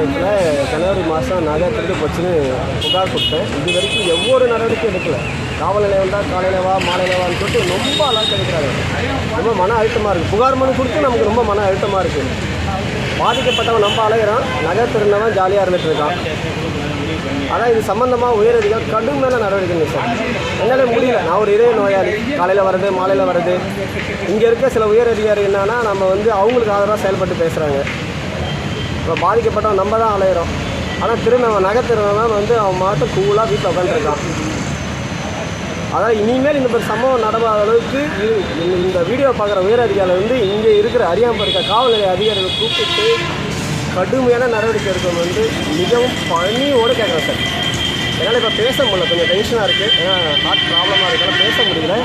நிலையத்தில் ஜனவரி மாதம் நகை திருடு போச்சுன்னு புகார் கொடுத்தேன். இது வரைக்கும் எவ்வளோ நடவடிக்கையும் எடுக்கல. காவல் நிலையம் தான் காலையில் வா வான்னு சொல்லிட்டு ரொம்ப அலர்ட் அடிக்கிறாங்க ரொம்ப மன அழுத்தமாக இருக்குது புகார் மனு கொடுத்து நமக்கு ரொம்ப மன அழுத்தமாக இருக்குது பாதிக்கப்பட்டவன் நம்ம அலையிறான். நகை திருந்தவன் ஜாலியாக இருந்துட்டு இருக்கான். ஆனால் இது சம்மந்தமாக உயரதிகள் கடுமையான நடவடிக்கை சார். என்னால் முடியல. நான் ஒரு இதய நோயாளி. காலையில் வர்றது மாலையில் வர்றது. இங்கே இருக்க சில உயர் அதிகாரி என்னன்னா நம்ம வந்து அவங்களுக்கு ஆதரவாக செயல்பட்டு பேசுகிறாங்க இப்போ பாதிக்கப்பட்டவன் நம்ம தான் அலையிறோம். ஆனால் திருநவன் நகை திருநவன் வந்து அவன் மாட்டும் கூலாக வீட்டில் உட்காந்துருக்கான் அதான் இனிமேல் இந்த மாதிரி சம்பவம் நடவாத அளவுக்கு இந்த- வீடியோ பார்க்குற உயர் அதிகாரிகள் வந்து இங்கே இருக்கிற அறியாமல் இருக்க காவல் நிலைய அதிகாரிகளை கூப்பிட்டு கடுமையான நடவடிக்கை எடுக்கணும் வந்து மிகவும் பணியோடு கேட்குறேன் சார். என்னால் இப்போ பேச முடியல. கொஞ்சம் டென்ஷனாக இருக்குது ஏன்னா ஹார்ட் ப்ராப்ளமாக இருக்கனால பேச முடியல.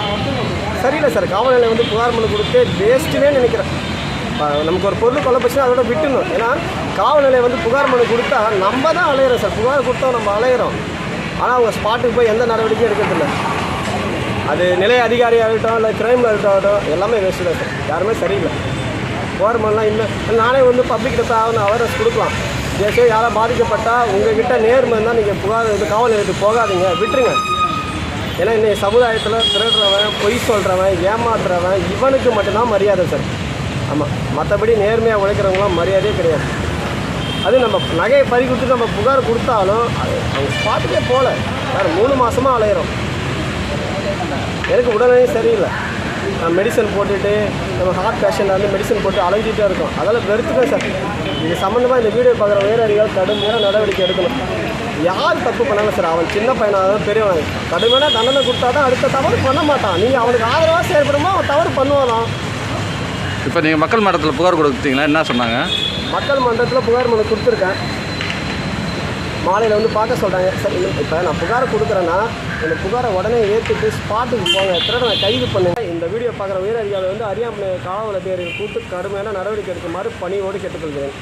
சரியில்லை சார். காவல் நிலையம் வந்து புகார் மனு கொடுத்து வேஸ்ட்டுனே நினைக்கிறேன். நமக்கு ஒரு பொருள் கொலை அதோட விட்டுணும் ஏன்னா காவல் நிலையம் வந்து புகார் மனு கொடுத்தா நம்ம தான் அலையிறோம் சார். புகார் கொடுத்தா நம்ம அலையிறோம். ஆனால் அவங்க ஸ்பாட்டுக்கு போய் எந்த நடவடிக்கையும் எடுக்கிறதில்ல அது நிலை அதிகாரியாகட்டும் இல்லை கிரைம் ஆகட்டும் எல்லாமே வேஸ்ட்டு தான் சார். யாருமே சரியில்லை. கவர்மெண்ட்லாம் இல்லை. நானே வந்து பப்ளிக் கிட்ட ஆகணும் அவேர்னஸ் கொடுக்கலாம். ஜெயசே யாராவது பாதிக்கப்பட்டால் உங்ககிட்ட நேர்மை இருந்தால் நீங்கள் புகார் இது காவல் நிலையத்துக்கு போகாதீங்க. விட்டுருங்க. ஏன்னா இன்றைய சமுதாயத்தில் திருடுறவன் பொய் சொல்கிறவன் ஏமாத்துறவன் இவனுக்கு மட்டும்தான் மரியாதை சார். ஆமாம் மற்றபடி நேர்மையாக உழைக்கிறவங்களாம் மரியாதையே கிடையாது. அது நம்ம நகையை பறி கொடுத்து நம்ம புகார் கொடுத்தாலும் அது அவங்க ஸ்பாட்டுக்கே போகல. வேறு மூணு மாதமாக அலையிறோம். எனக்கு உடனே சரியில்லை. நான் மெடிசன் போட்டுட்டு நம்ம ஹார்ட் பேஷண்ட் வந்து மெடிசன் போட்டு அலைஞ்சிட்டே இருக்கோம். அதெல்லாம் வெறுத்துட்டேன் சார். இது சம்மந்தமாக இந்த வீடியோ பார்க்குற உயரதிகள் கடுமையான நடவடிக்கை எடுக்கணும். யார் தப்பு பண்ணாலும் சார் அவன் சின்ன பையனாக பெரியவன். கடுமையான தண்டனை கொடுத்தா தான் அடுத்த தவறு பண்ண மாட்டான். நீங்கள் அவனுக்கு ஆதரவாக செயல்படுமோ அவன் தவறு பண்ணுவானாம் இப்போ நீங்கள் மக்கள் மன்றத்தில் புகார் கொடுத்தீங்களா? என்ன சொன்னாங்க? மக்கள் மன்றத்தில் புகார் மனு கொடுத்துருக்கேன். மாலையில் வந்து பார்க்க சொல்கிறாங்க. சரி இப்போ நான் புகாரை கொடுக்குறேன்னா இந்த புகாரை உடனே ஏற்றுட்டு ஸ்பாட்டுக்கு போங்க. திருடனை கைது பண்ணுங்க இந்த வீடியோ பார்க்குற உயர் அதிகாரி வந்து அறியாமல் காவல் அதிகாரிகள் கூட்டு கடுமையான நடவடிக்கை எடுக்குமாறு பணியோடு கேட்டுக்கொள்கிறேன்.